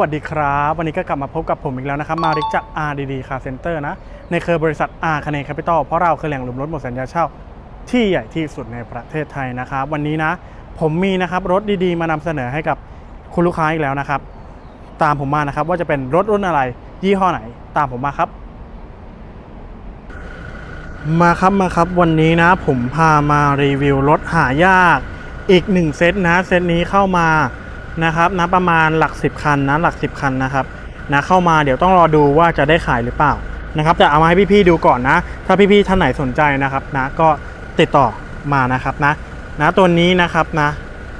วัสดีครับ วันนี้ก็กลับมาพบกับผมอีกแล้วนะครับ มาริกจาก RDD Car Center นะ ในเครือบริษัท R คเนแคปิตอลเพราะเราคือแหล่งรวมรถหมดสัญญาเช่า ที่ใหญ่ที่สุดในประเทศไทยนะครับ วันนี้นะ ผมมีนะครับรถดีๆ มานำเสนอให้กับคุณลูกค้าอีกแล้วนะครับ ตามผมมานะครับว่าจะเป็นรถรุ่นอะไร ยี่ห้อไหน ตามผมมาครับ มาครับมาครับวันนี้นะ ผมพามารีวิวรถหายาก อีกหนึ่งเซตนะเซตนี้เข้ามา นะครับนะประมาณหลัก 10 คันนะหลัก 10 คันนะครับนะเข้ามาเดี๋ยวต้องรอดูว่าจะได้ขายหรือเปล่านะครับแต่เอามาให้พี่ๆดูก่อนนะ ถ้าพี่ๆท่านไหนสนใจนะครับนะก็ติดต่อมานะครับนะนะตัวนี้นะครับนะ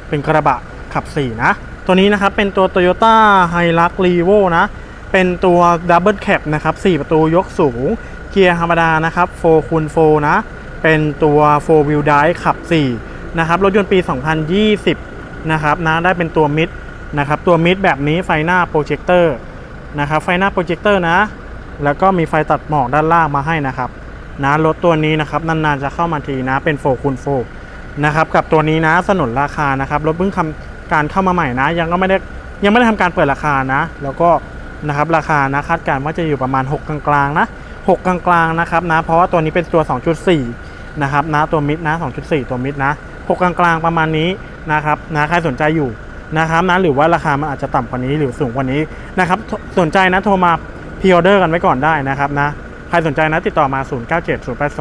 เป็นกระบะขับ4นะตัวนี้นะครับเป็นตัว Toyota Hilux Revo นะเป็นตัว Double Cab นะครับ4ประตูยกสูง เกียร์ธรรมดานะครับ4คูณ4นะ เป็นตัว 4 Wheel Drive ขับ 4 นะครับ รถยนต์ปี 2020 นะครับนะได้เป็นตัวมิดนะครับตัวมิดแบบนี้ไฟหน้าโปรเจคเตอร์นะครับไฟหน้าโปรเจคเตอร์นะ แล้วก็มีไฟตัดหมอกด้านล่างมาให้นะครับนะรถตัวนี้นะครับนานๆจะเข้ามาทีนะเป็น4คูณ4นะครับกับตัวนี้นะสนุนราคานะครับรถเพิ่งทำการเข้ามาใหม่นะ ยังก็ไม่ได้ยังไม่ได้ทำการเปิดราคานะ แล้วก็นะครับราคานะคาดการณ์ว่าจะอยู่ประมาณ 6 กลางๆนะ6 กลางๆนะครับนะเพราะว่าตัวนี้เป็นตัว 2.4 นะครับนะตัวมิดนะ 2.4 ตัวมิดนะ 6กลางๆประมาณนี้นะครับนะใครสนใจอยู่นะครับนะหรือว่าราคามันอาจจะต่ำกว่านี้หรือสูงกว่านี้นะครับสนใจนะโทรมาพิออเดอร์กันไว้ก่อนได้นะครับนะใครสนใจนะติดต่อมา 097082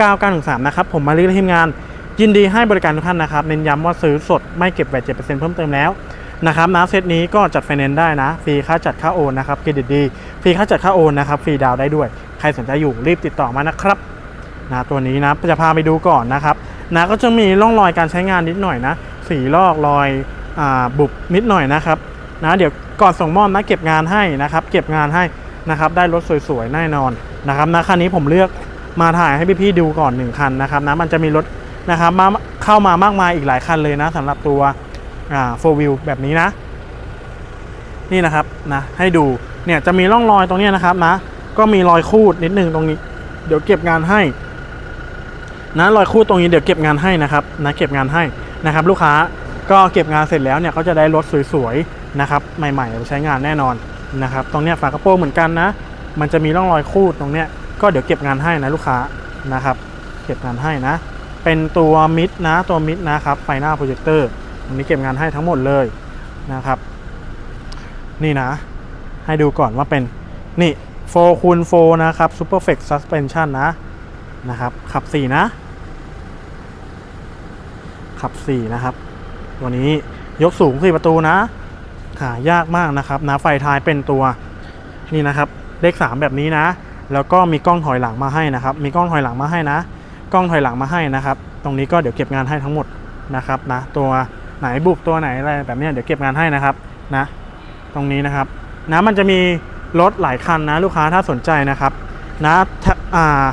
9913 นะครับ ผมมารีทีมงาน ยินดีให้บริการทุกท่านนะครับ เน้นย้ำว่าซื้อสดไม่เก็บแวด7%เพิ่มเติมแล้วนะครับนะเซตนี้ก็จัดไฟแนนซ์ได้นะ ฟรีค่าจัดค่าโอนนะครับเครดิตดี ฟรีค่าจัดค่าโอนนะครับ ฟรีดาวน์ได้ด้วย ใครสนใจอยู่รีบติดต่อมานะครับนะตัวนี้นะจะพาไปดูก่อนนะครับ นะก็จะมีร่องรอยการใช้งานนิดหน่อยนะสีลอกรอยอบุบนิดหน่อยนะครับนะเดี๋ยวก่อนส่งมอบนะเก็บงานให้นะครับ เก็บงานให้นะครับได้รถสวยๆแน่นอนนะครับนะคันนี้ผมเลือกมาถ่ายให้พี่ๆดูก่อนหนึ่งคันนะครับนะมันจะมีรถนะครับมาเข้ามามากมายอีกหลายคันเลยนะสำหรับตัวอ่า four wheel แบบนี้นะ นี่นะครับนะให้ดูเนี่ยจะมีร่องรอยตรงนี้นะครับนะ ก็มีรอยคูดนิดนึงตรงนี้ เดี๋ยวเก็บงานให้ นะรอยคูดตรงนี้เดี๋ยวเก็บงานให้นะครับนะเก็บงานให้นะครับลูกค้าก็เก็บงานเสร็จแล้วเนี่ยก็จะได้รถสวยๆนะครับใหม่ๆใช้งานแน่นอนนะครับตรงเนี้ยฝากระโปรงเหมือนกันนะ มันจะมีร่องรอยคูดตรงเนี้ยก็เดี๋ยวเก็บงานให้นะลูกค้านะครับเก็บงานให้นะ เป็นตัวมิดนะตัวมิดนะครับไฟหน้าโปรเจคเตอร์ตรงนี้เก็บงานให้ทั้งหมดเลยนะครับ นี่นะ ให้ดูก่อนว่าเป็นนี่4คูณ4นะครับ Super f l e x Suspension นะนะครับขับ 4 นะ ขับ 4 นะครับตัวนี้ยกสูง4ประตูนะหายากมากนะครับนะไฟท้ายเป็นตัวนี่นะครับ เลข 3 แบบนี้นะ แล้วก็มีกล้องถอยหลังมาให้นะครับ มีกล้องถอยหลังมาให้นะ กล้องถอยหลังมาให้นะครับ ตรงนี้ก็เดี๋ยวเก็บงานให้ทั้งหมดนะครับนะ ตัวไหนบุบตัวไหนอะไรแบบนี้เดี๋ยวเก็บงานให้นะครับนะ ตรงนี้นะครับนะมันจะมีรถหลายคันนะลูกค้าถ้าสนใจนะครับนะถ้าอ่า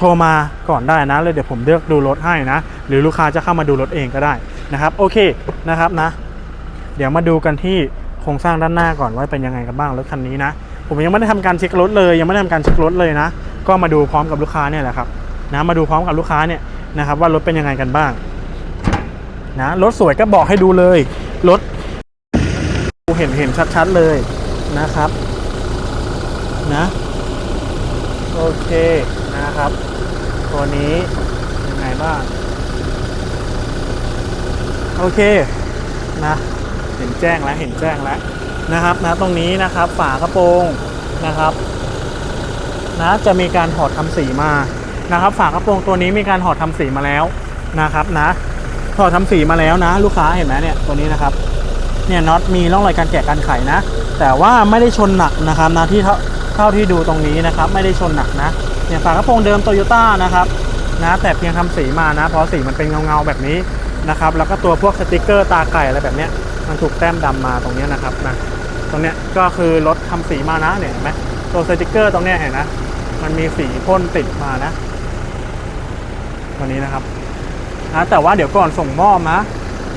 โทรมาก่อนได้นะเลยเดี๋ยวผมเลือกดูรถให้นะ หรือลูกค้าจะเข้ามาดูรถเองก็ได้นะครับโอเคนะครับนะ เดี๋ยวมาดูกันที่โครงสร้างด้านหน้าก่อนว่าเป็นยังไงกันบ้างรถคันนี้นะ ผมยังไม่ได้ทำการเช็ครถเลย ยังไม่ได้ทำการเช็ครถเลยนะ ก็มาดูพร้อมกับลูกค้าเนี่ยแหละครับนะมาดูพร้อมกับลูกค้าเนี่ยนะครับ ว่ารถเป็นยังไงกันบ้างนะรถสวยก็บอกให้ดูเลยรถเห็นเห็นชัดๆเลยนะครับนะโอเคนะครับ ตัวนี้ยังไงบ้าง โอเคนะเห็นแจ้งแล้วเห็นแจ้งแล้วนะครับนะตรงนี้นะครับฝากระโปรงนะครับนะจะมีการถอดทำสีมานะครับฝากระโปรงตัวนี้มีการถอดทำสีมาแล้วนะครับนะถอดทำสีมาแล้วนะ ลูกค้าเห็นไหมเนี่ยตัวนี้นะครับเนี่ยน็อตมีร่องรอยการแกะการไขนะ แต่ว่าไม่ได้ชนหนักนะครับนะที่เท่าเท่าที่ดูตรงนี้นะครับ ไม่ได้ชนหนักนะ เนี่ยฝากระโปรงเดิมโตโยต้านะครับนะแต่เพียงทำสีมานะเพราะสีมันเป็นเงาๆแบบนี้นะครับแล้วก็ตัวพวกสติกเกอร์ตาไก่อะไรแบบเนี้ยมันถูกแต้มดำมาตรงเนี้ยนะครับนะตรงเนี้ยก็คือรถทำสีมานะเนี่ยเห็นไหมตัวสติกเกอร์ตรงเนี้ยเห็นนะมันมีสีพ่นติดมานะตัวนี้นะครับนะแต่ว่าเดี๋ยวก่อนส่งมอบนะ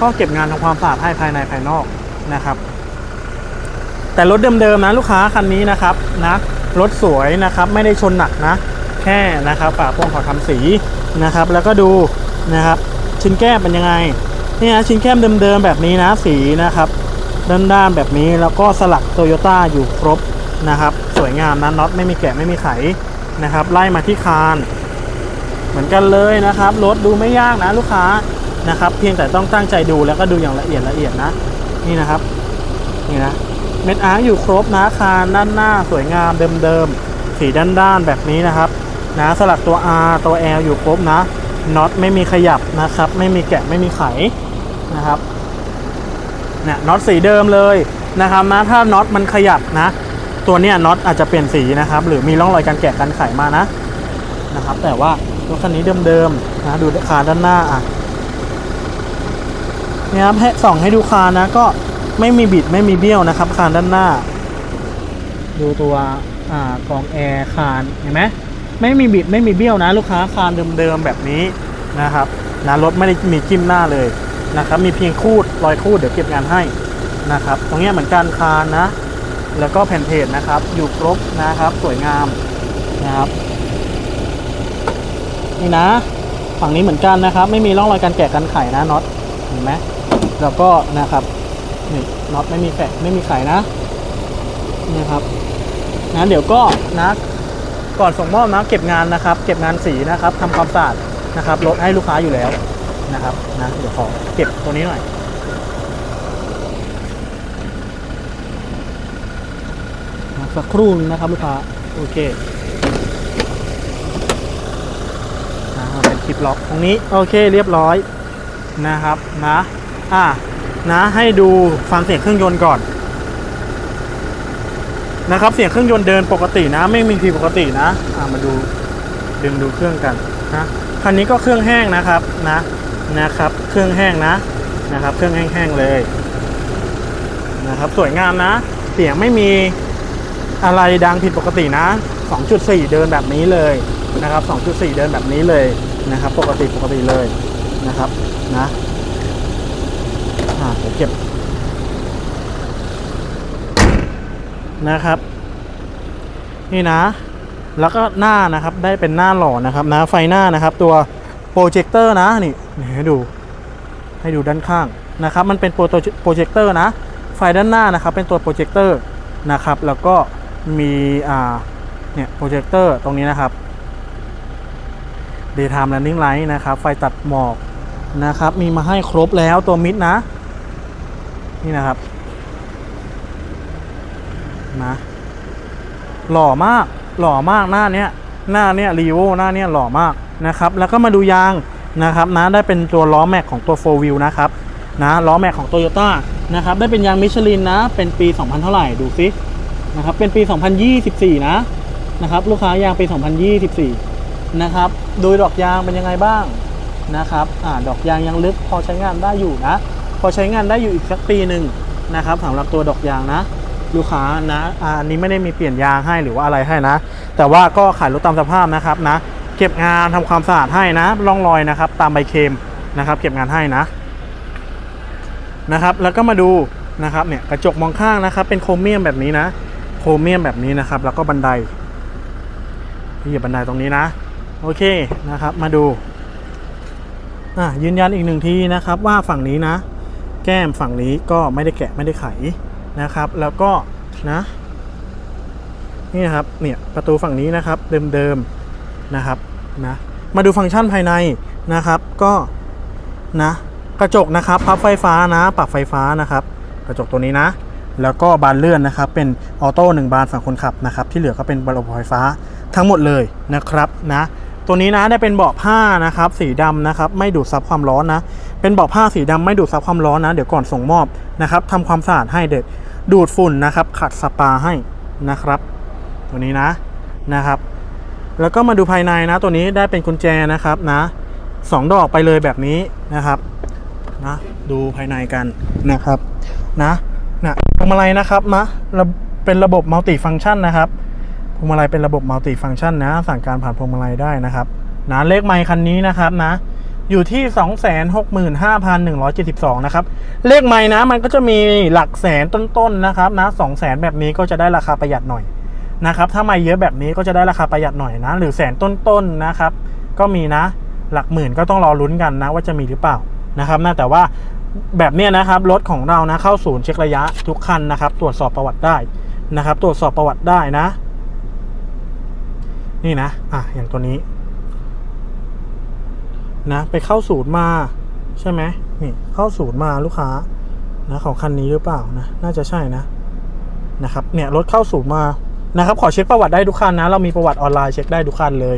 ก็เก็บงานทำความสะอาดให้ภายในภายนอกนะครับ แต่รถเดิมๆนะลูกค้าคันนี้นะครับนะรถสวยนะครับไม่ได้ชนหนักนะ แค่นะครับฝาโปร่งขอทำสีนะครับ แล้วก็ดูนะครับ ชิ้นแก้มเป็นยังไงนี่นะชิ้นแก้มเดิมๆแบบนี้นะสีนะครับด้านๆแบบนี้แล้วก็สลักโตโยต้าอยู่ครบนะครับ สวยงามนะน็อตไม่มีแกะไม่มีไขนะครับ ไล่มาที่คาน เหมือนกันเลยนะครับรถดูไม่ยากนะลูกค้านะครับ เพียงแต่ต้องตั้งใจดูแล้วก็ดูอย่างละเอียดละเอียดนะ นี่นะครับนี่นะเม็ดอาร์อยู่ครบนะคานด้านหน้าสวยงามเดิมๆสีด้านๆแบบนี้นะครับ นะสลักตัว R ตัว L อยู่ครบนะน็อตไม่มีขยับนะครับ ไม่มีแกะไม่มีไขนะครับเนี่ยน็อตสีเดิมเลยนะครับนะถ้าน็อตมันขยับนะ ตัวเนี้ยน็อตอาจจะเปลี่ยนสีนะครับ หรือมีร่องรอยการแกะการไขมานะนะครับ แต่ว่ารถคันนี้เดิมๆนะดูคานด้านหน้าอะเนี่ยครับให้ส่องให้ดูคานนะ ก็ไม่มีบิดไม่มีเบี้ยวนะครับ คานด้านหน้า ดูตัวอ่ากองแอร์คานเห็นไหม ไม่มีบิดไม่มีเบี้ยวนะลูกค้าคานเดิมๆแบบนี้นะครับนะรถไม่ได้มีจิ้มหน้าเลยนะครับ มีเพียงคูดรอยคูดเดี๋ยวเก็บงานให้นะครับ ตรงนี้เหมือนกันคานนะ แล้วก็แผ่นเพจนะครับ อยู่ครบนะครับ สวยงามนะครับนี่นะ ฝั่งนี้เหมือนกันนะครับ ไม่มีร่องรอยการแกะกันไขนะน็อตเห็นไหมแล้วก็นะครับนี่น็อตไม่มีแกะไม่มีไขนะนี่ครับนะเดี๋ยวก็นะ ก่อนส่งมอบนะเก็บงานนะครับ เก็บงานสีนะครับทำความสะอาดนะครับลดให้ลูกค้าอยู่แล้วนะครับนะเดี๋ยวขอเก็บตัวนี้หน่อยสักครู่นึงนะครับลูกค้าโอเคนะเอาเป็นคลิปล็อกตรงนี้โอเคเรียบร้อยนะครับนะอะนะให้ดูฟังเสียงเครื่องยนต์ก่อน นะครับ เสียงเครื่องยนต์เดินปกตินะ ไม่มีผิดปกตินะอะมาดูดึงดูเครื่องกันนะคันนี้ก็เครื่องแห้งนะครับนะนะครับ เครื่องแห้งนะนะครับ เครื่องแห้งๆเลยนะครับ สวยงามนะ เสียงไม่มีอะไรดังผิดปกตินะ 2.4 เดินแบบนี้เลยนะครับ 2.4 เดินแบบนี้เลยนะครับ ปกติปกติเลยนะครับนะอ่าเก็บ นะครับ นี่นะ แล้วก็หน้านะครับได้เป็นหน้าหล่อนะครับนะไฟหน้านะครับตัวโปรเจคเตอร์นะนี่นี่ให้ดูให้ดูด้านข้างนะครับมันเป็นโปรโปรเจคเตอร์นะ ไฟด้านหน้านะครับเป็นตัวโปรเจคเตอร์นะครับแล้วก็มีอ่าเนี่ยโปรเจคเตอร์ตรงนี้นะครับ Daytime Running Light นะครับ ไฟตัดหมอกนะครับ มีมาให้ครบแล้วตัวมิดนะ นี่นะครับ นะหล่อมากหล่อมากหน้าเนี้ยหน้าเนี้ยรีโวหน้าเนี้ยหล่อมากนะครับ แล้วก็มาดูยางนะครับนะได้เป็นตัวล้อแม็กของตัว4 wheel นะครับนะล้อแม็กของ Toyota นะครับได้เป็นยางมิชลินนะ เป็นปี 2000 เท่าไหร่ดูซินะครับเป็นปี 2024 นะนะครับลูกค้ายางปี 2024 นะครับโดูดอกยางเป็นยังไงบ้างนะครับอ่าดอกยางยังลึกพอใช้งานได้อยู่นะ พอใช้งานได้อยู่อีกสักปีหนึ่งนะครับสำหรับตัวดอกยางนะ ลูกค้านะอันนี้ไม่ได้มีเปลี่ยนยางให้หรือว่าอะไรให้นะ แต่ว่าก็ขายรถตามสภาพนะครับนะ เก็บงานทำความสะอาดให้นะร่องรอยนะครับ ตามใบเคมนะครับ เก็บงานให้นะนะครับ แล้วก็มาดูนะครับเนี่ยกระจกมองข้างนะครับ เป็นโครเมียมแบบนี้นะ โครเมียมแบบนี้นะครับ แล้วก็บันไดที่เหยียบบันไดตรงนี้นะ โอเคนะครับ มาดูอะยืนยันอีกหนึ่งทีนะครับ ว่าฝั่งนี้นะ แก้มฝั่งนี้ก็ไม่ได้แกะไม่ได้ไข นะครับ แล้วก็นะนี่นะครับเนี่ยประตูฝั่งนี้นะครับเดิมๆนะครับนะมาดูฟังก์ชันภายในนะครับก็นะกระจกนะครับพับไฟฟ้านะ ปรับไฟฟ้านะครับ กระจกตัวนี้นะ แล้วก็บานเลื่อนนะครับ เป็นออโต้หนึ่งบานฝั่งคนขับนะครับ ที่เหลือก็เป็นระบบไฟฟ้าทั้งหมดเลยนะครับนะ ตัวนี้นะได้เป็นเบาะผ้านะครับสีดำนะครับไม่ดูดซับความร้อนนะ เป็นเบาะผ้าสีดำไม่ดูดซับความร้อนนะ เดี๋ยวก่อนส่งมอบนะครับทำความสะอาดให้เด็ดดูดฝุ่นนะครับ ขัดสปาให้นะครับ ตัวนี้นะนะครับ แล้วก็มาดูภายในนะ ตัวนี้ได้เป็นกุญแจนะครับนะสองดอกไปเลยแบบนี้นะครับนะดูภายในกันนะครับนะนะพวงมาลัยนะครับนะเป็นระบบมัลติฟัง c t ชันนะครับ พวงมาลัยเป็นระบบมัลติฟัง c t ชันนะ สั่งการผ่านพวงมาลัยได้นะครับนะเลขไมค์คันนี้นะครับนะ อยู่ที่ 265,172 นะครับ เลขไม้นะมันก็จะมีหลักแสนต้นๆนะครับนะ200,000แบบนี้ก็จะได้ราคาประหยัดหน่อยนะครับ ถ้าไม่เยอะแบบนี้ก็จะได้ราคาประหยัดหน่อยนะ หรือแสนต้นๆนะครับ ก็มีนะ หลักหมื่นก็ต้องรอลุ้นกันนะ ว่าจะมีหรือเปล่านะครับนะแต่ว่าแบบนี้นะครับรถของเรานะเข้าศูนย์เช็คระยะทุกคันนะครับ ตรวจสอบประวัติได้นะครับ ตรวจสอบประวัติได้นะ นี่นะ อะ อย่างตัวนี้ นะ ไปเข้าศูนย์มา ใช่ไหมนี่ เข้าศูนย์มาลูกค้า นะ ของคันนี้หรือเปล่านะ น่าจะใช่นะ นะครับ เนี่ย รถเข้าศูนย์มา นะครับ ขอเช็คประวัติได้ทุกคันนะ เรามีประวัติออนไลน์เช็คได้ทุกคันเลย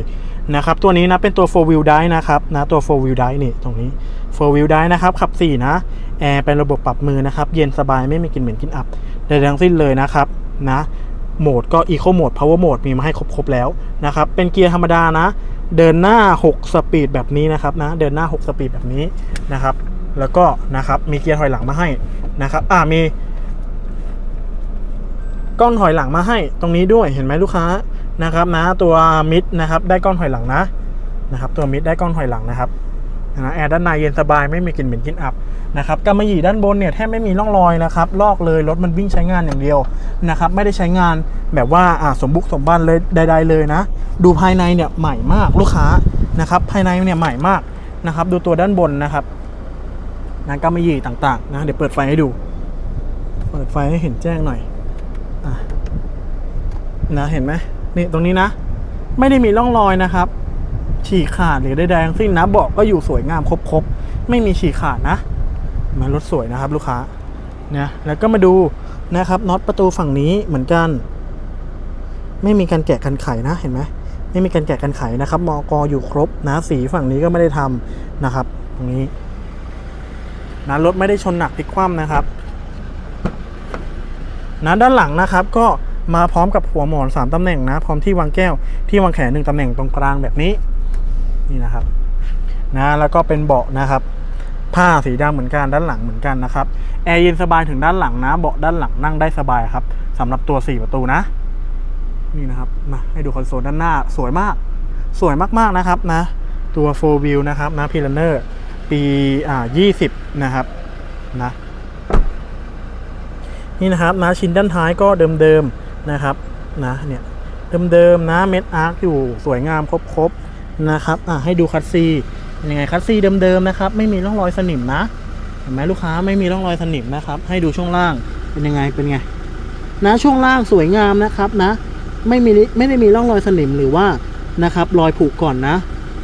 นะครับ ตัวนี้นะ เป็นตัว4 wheel drive นะครับ นะ ตัว4 wheel drive นี่ ตรงนี้4 wheel drive นะครับ ขับ 4 นะ แอร์เป็นระบบปรับมือนะครับ เย็นสบาย ไม่มีกลิ่นเหม็นกลิ่นอับใดทั้งสิ้นเลยนะครับ นะ โหมดก็ Eco Mode Power Mode มีมาให้ครบๆแล้วนะครับ เป็นเกียร์ธรรมดานะ เดินหน้า 6 สปีดแบบนี้นะครับนะ เดินหน้า 6 สปีดแบบนี้นะครับ แล้วก็นะครับ มีเกียร์ถอยหลังมาให้นะครับ อ่ามีกล้องถอยหลังมาให้ตรงนี้ด้วยเห็นไหมลูกค้านะครับนะตัวมิดนะครับได้กล้องถอยหลังนะนะครับ ตัวมิดได้กล้องถอยหลังนะครับ นะแอร์ด้านในเย็นสบายไม่มีกลิ่นเหม็นกลิ่นอับนะครับกำมะหยี่ด้านบนเนี่ยแทบไม่มีร่องรอยนะครับลอกเลยรถมันวิ่งใช้งานอย่างเดียวนะครับไม่ได้ใช้งานแบบว่าสมบุกสมบันเลยใด ๆ เลยนะ ดูภายในเนี่ยใหม่มากลูกค้านะครับภายในเนี่ยใหม่มากนะครับดูตัวด้านบนนะครับนะกำมะหยี่ต่างๆนะเดี๋ยวเปิดไฟให้ดู เปิดไฟให้เห็นแจ้งหน่อยอนะเห็นไหมนี่ตรงนี้นะ ไม่ได้มีร่องรอยนะครับ ฉีกขาดหรือใดๆทั้งสิ้นนะเบาะก็อยู่สวยงามครบๆ ไม่มีฉีกขาดนะมันรถสวยนะครับลูกค้าเนี่ยแล้วก็มาดูนะครับน็อตประตูฝั่งนี้เหมือนกัน ไม่มีการแกะกันไขนะเห็นไหมไม่มีการแกะกันไขนะครับมอกอยู่ครบนะสีฝั่งนี้ก็ไม่ได้ทำนะครับ ตรงนี้นะรถไม่ได้ชนหนักพลิกคว่ำนะครับนะด้านหลังนะครับก็มาพร้อมกับหัวหมอน 3ตำแหน่งนะ พร้อมที่วางแก้วที่วางแขนหนึ่งตำแหน่งตรงกลางแบบนี้ นี่นะครับนะแล้วก็เป็นเบาะนะครับ ผ้าสีดำเหมือนกันด้านหลังเหมือนกันนะครับแอร์เย็นสบายถึงด้านหลังนะเบาะด้านหลังนั่งได้สบายครับสำหรับตัว 4 ประตูนะ นี่นะครับมาให้ดูคอนโซลด้านหน้าสวยมาก สวยมากๆนะครับนะ ตัว4 wheel นะครับนะพีลเนอร์ปีอ่า20 นะครับนะนี่นะครับนะชิ้นด้านท้ายก็เดิมๆนะครับนะเนี่ยเดิมๆนะเม็ดอาร์คอยู่สวยงามครบๆ นะครับอะให้ดูคัตซีเป็นยังไงคัตซีเดิมๆนะครับ ไม่มีร่องรอยสนิมนะเห็นไหมลูกค้าไม่มีร่องรอยสนิมนะครับ ให้ดูช่วงล่างเป็นยังไงเป็นไงนะช่วงล่างสวยงามนะครับนะ ไม่มีไม่ได้มีร่องรอยสนิมหรือว่านะครับรอยผุก่อนนะ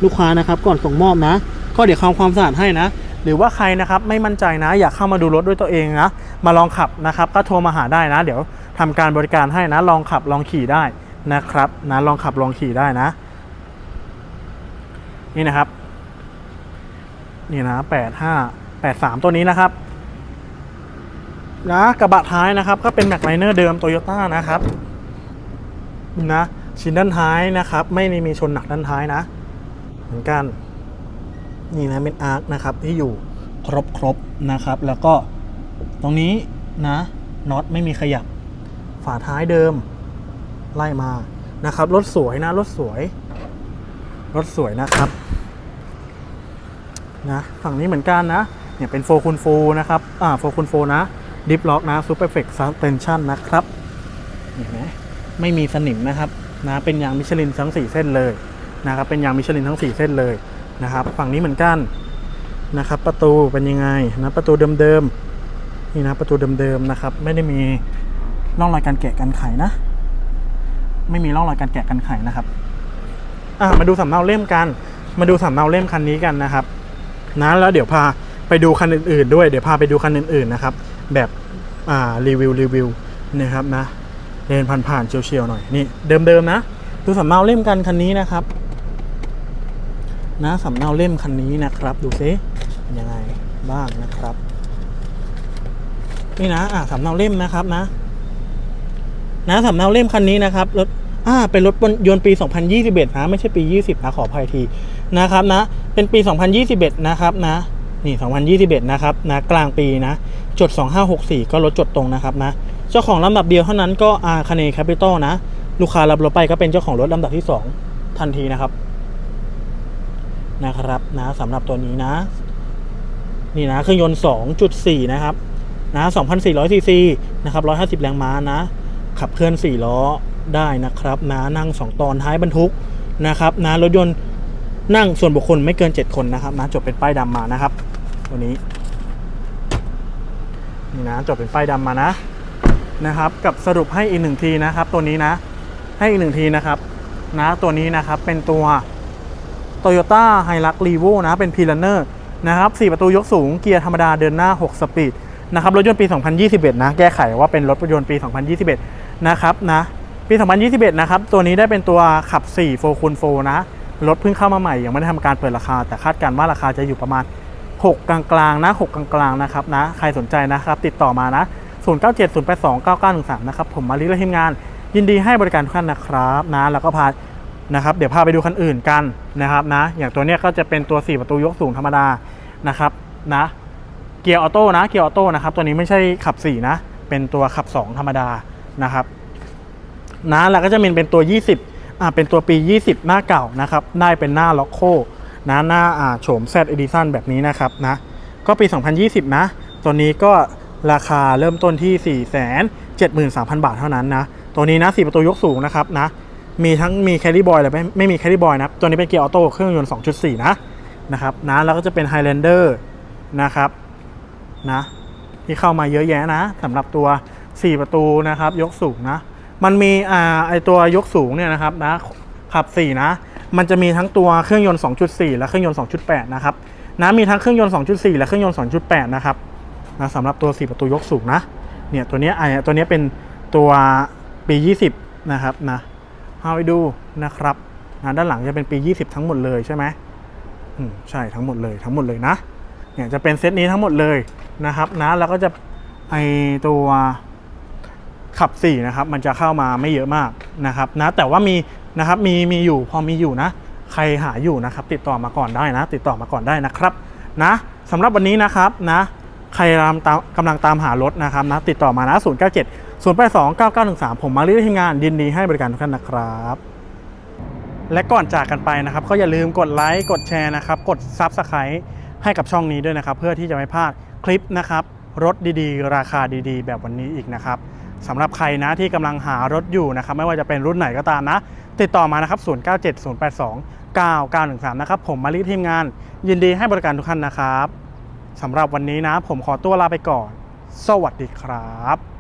ลูกค้านะครับก่อนส่งมอบนะ ก็เดี๋ยวทำความสะอาดให้นะ หรือว่าใครนะครับไม่มั่นใจนะ อยากเข้ามาดูรถด้วยตัวเองนะ มาลองขับนะครับ ก็โทรมาหาได้นะ เดี๋ยวทำการบริการให้นะ ลองขับลองขี่ได้นะครับนะลองขับลองขี่ได้นะ นี่นะครับ นี่นะแปดห้าแปดสามตัวนี้นะครับนะกระบะท้ายนะครับ ก็เป็นแม็กไลเนอร์เดิมโตโยต้านะครับนะชิ้นด้านท้ายนะครับ ไม่ได้มีชนหนักด้านท้ายนะ เหมือนกันนี่นะเป็นอาร์คนะครับที่อยู่ครบครบๆนะครับ แล้วก็ตรงนี้นะน็อตไม่มีขยับ ฝาท้ายเดิม ไล่มานะครับรถสวยนะรถสวย รถสวยนะครับนะฝั่งนี้เหมือนกันนะเนี่ยเป็นโฟคูณโฟนะครับอ่าโฟคูณโฟนะดิฟล็อกนะซูเปอร์เฟกซ์ซัสเพนชั่นนะครับเห็นไหมไม่มีสนิมนะครับนะเป็นยางมิชลินทั้ง 4 เส้นเลยนะครับเป็นยางมิชลินทั้ง 4 เส้นเลยนะครับฝั่งนี้เหมือนกันนะครับประตูเป็นยังไงนะประตูเดิมๆนี่นะประตูเดิมๆนะครับไม่ได้มีร่องรอยการแกะกันไขนะ ไม่มีร่องรอยการแกะกันไขนะครับ อะมาดูสำเนาเล่มกัน มาดูสำเนาเล่มคันนี้กันนะครับนะแล้วเดี๋ยวพาไปดูคันอื่นๆด้วยเดี๋ยวพาไปดูคันอื่นๆนะครับ แบบอ่ารีวิวรีวิวนะครับนะเดินผ่านๆเฉียวๆหน่อยนี่เดิมๆนะดูสำเนาเล่มกันคันนี้นะครับ นะสำเนาเล่มคันนี้นะครับ ดูซิเป็นยังไงบ้างนะครับ นี่นะอะสำเนาเล่มนะครับนะนะสำเนาเล่มคันนี้นะครับรถ อ่าเป็นรถยนต์ปี 2021 นะ ไม่ใช่ปี 20 นะ ขออภัยทีนะครับนะ เป็นปี 2021 นะครับนะ นี่ 2021 นะครับนะกลางปีนะ จด 2564 ก็รถจดตรงนะครับนะ เจ้าของลำดับเดียวเท่านั้นก็อาคาเนแคปิตอลนะ ลูกค้ารับรถไปก็เป็นเจ้าของรถลำดับที่ 2 ทันทีนะครับ นะครับนะสำหรับตัวนี้นะ นี่นะเครื่องยนต์ 2.4 นะครับนะ2,400ซีซีนะครับ150 แรงม้านะ ขับเคลื่อน 4 ล้อ ได้นะครับนะนั่ง 2 ตอนท้ายบรรทุกนะครับนะรถยนต์นั่งส่วนบุคคลไม่เกิน 7 คนนะครับนะจบเป็นป้ายดำมานะครับ ตัวนี้นี่นะจดเป็นป้ายดำมานะนะครับ กับสรุปให้อีกหนึ่งทีนะครับ ตัวนี้นะให้อีกหนึ่งทีนะครับนะตัวนี้นะครับเป็นตัว Toyota h i l u x r e v o นะเป็น p ี l a n e r นะครับ4ประตูยกสูงเกียร์ธรรมดาเดินหน้า 6 สปีดนะครับรถยนต์ปี 2021 นะ แก้ไขว่าเป็นรถยนต์ปี 2021 นะครับนะ ปี 2021 นะครับ ตัวนี้ได้เป็นตัวขับ 4 4คูณ4นะ รถเพิ่งเข้ามาใหม่ ยังไม่ได้ทำการเปิดราคา แต่คาดการณ์ว่าราคาจะอยู่ประมาณ 6 กลางๆนะ 6 กลางๆนะครับนะ ใครสนใจนะครับ ติดต่อมานะ 0970829913 นะครับ ผมมาลิและทีมงาน ยินดีให้บริการทุกท่านนะครับนะ แล้วก็พา นะครับ เดี๋ยวพาไปดูคันอื่นกันนะครับนะ อย่างตัวเนี้ยก็จะเป็นตัว 4 ประตูยกสูงธรรมดา นะครับนะ เกียร์ออโต้นะ เกียร์ออโต้นะครับ ตัวนี้ไม่ใช่ขับ 4 นะ เป็นตัวขับ 2 ธรรมดา นะครับ นะแล้วก็จะมีเป็นตัว 20อ่าเป็นตัวปี 20 หน้าเก่านะครับได้เป็นหน้าล็อกโคนะหน้าอ่าโฉม Z Edition แบบนี้นะครับนะก็ปี 2020 นะ ตัวนี้ก็ราคาเริ่มต้นที่ 473,000 บาทเท่านั้นนะ ตัวนี้นะ4ประตูยกสูงนะครับนะมีทั้งมีแครี่บอยและไม่ไม่มีแครี่บอยนะตัวนี้เป็นเกียร์ออโต้เครื่องยนต์ 2.4 นะนะครับนะแล้วก็จะเป็น Highlander นะครับนะที่เข้ามาเยอะแยะนะสำหรับตัว 4 ประตูนะครับ ยกสูงนะ มันมีอ่าไอตัวยกสูงเนี่ยนะครับนะขับ 4 นะ มันจะมีทั้งตัวเครื่องยนต์ 2.4 และเครื่องยนต์ 2.8 นะครับนะมีทั้งเครื่องยนต์ 2.4 และเครื่องยนต์ 2.8 นะครับนะสำหรับตัว 4 ประตูยกสูงนะเนี่ยตัวนี้ไอตัวนี้เป็นตัวปี 20 นะครับนะเอาไปดูนะครับนะด้านหลังจะเป็นปี 20 ทั้งหมดเลยใช่ไหมอืมใช่ทั้งหมดเลยทั้งหมดเลยนะเนี่ยจะเป็นเซตนี้ทั้งหมดเลยนะครับนะแล้วก็จะไอตัว ขับ4นะครับมันจะเข้ามาไม่เยอะมากนะครับนะแต่ว่ามีนะครับมีมีอยู่พอมีอยู่นะ ใครหาอยู่นะครับติดต่อมาก่อนได้นะ ติดต่อมาก่อนได้นะครับนะสำหรับวันนี้นะครับนะใครกำลังตามกำลังตามหารถนะครับนะติดต่อมานะ 0 9 7 0 8 2 9 9 1 3 ผมมาเรียกทีมงานยินดีให้บริการทุกท่านนะครับ และก่อนจากกันไปนะครับ ก็อย่าลืมกดไลค์กดแชร์นะครับ กด Subscribe ให้กับช่องนี้ด้วยนะครับ เพื่อที่จะไม่พลาดคลิปนะครับ รถดีๆ ราคาดีๆ แบบวันนี้อีกนะครับ สำหรับใครนะที่กำลังหารถอยู่นะครับไม่ว่าจะเป็นรุ่นไหนก็ตามนะ ติดต่อมานะครับ 097082 9913 นะครับ ผมมาลีทีมงาน ยินดีให้บริการทุกท่านนะครับสำหรับวันนี้นะ ผมขอตัวลาไปก่อน สวัสดีครับ